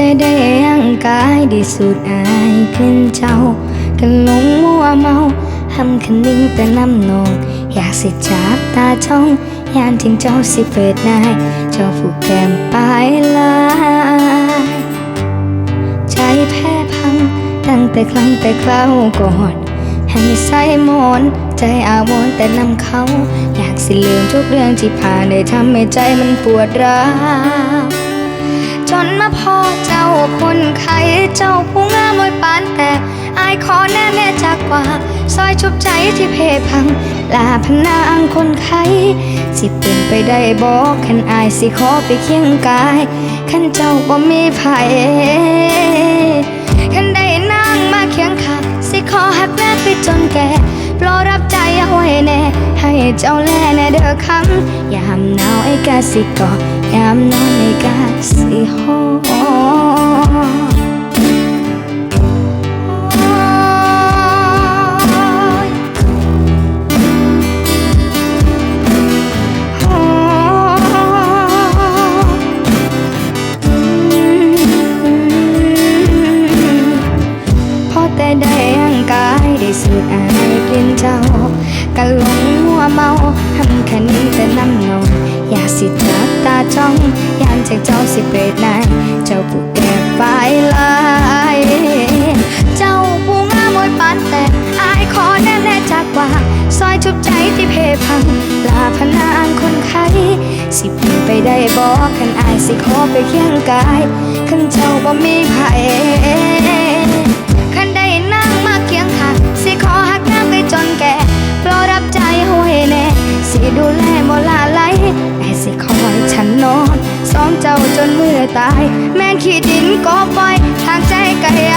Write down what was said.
แต่ได้ยังกายด้สูดอายขึ้นเจ้า กันหลงมัวเมาทำคันนิ่งแต่น้ำนอง อยากสิจับตาจ้องยานทิ้งเจ้าสิเปิดนายเจ้าผูกแก้มปลายลายใจแพ้พัง ตั้งแต่ครั้งแต่คราวก่อนให้ใส่หมอนใจอาวรณ์แต่นำเขา อยากสิลืมทุกเรื่องที่ผ่านได้ทำให้ใจมันปวดร้าว นมาพอเจ้าคนไข้เจ้าผู้งามมวยปานแต่อายขอแน่แม่จากกว่าซอยชุบใจที่เพพัง ลาพนางคนไข้สิเป็นไปได้บอกขันอายสิขอไปเคียงกายขันเจ้าบ่มีไผขันได้นางมาเคียงข้างสิขอหักแม่ไปจนแก่ปรดรับใจเอาไว้แน่ ให้เจ้าแลแน่เด้อคำยามหนาวไอ้กาสิกอด ยามนอนไอ้กาสิหอดพอแต่ได้ยังกายได้สูดอายกลิ่นเจ้ากันหลงมัวเมาทำแคันนี้แต่น้ำนอง อยากสิจับตาจ้องยานจากเจ้าสิเปรตนายเจ้าผู้แก่ปลายลยเจ้าผู้งามวยปานแต่อายขอแน่แน่จากว่าซอยชุบใจที่เพพังลาพนางคนไข้สิเป็นไปได้บอกขันอายสิขอไปเคียงกายขันเจ้าบ่มีไผขันได้นั่งมาเคียงข้างสิขอหักน้ำไปจนแก่โปรดรับใจห้วยแน่สิดูแลโมลา อนซ้อมเจ้าจนเมื่อตาย แม่นขี้ดินก็ปล่อยทางใจไกล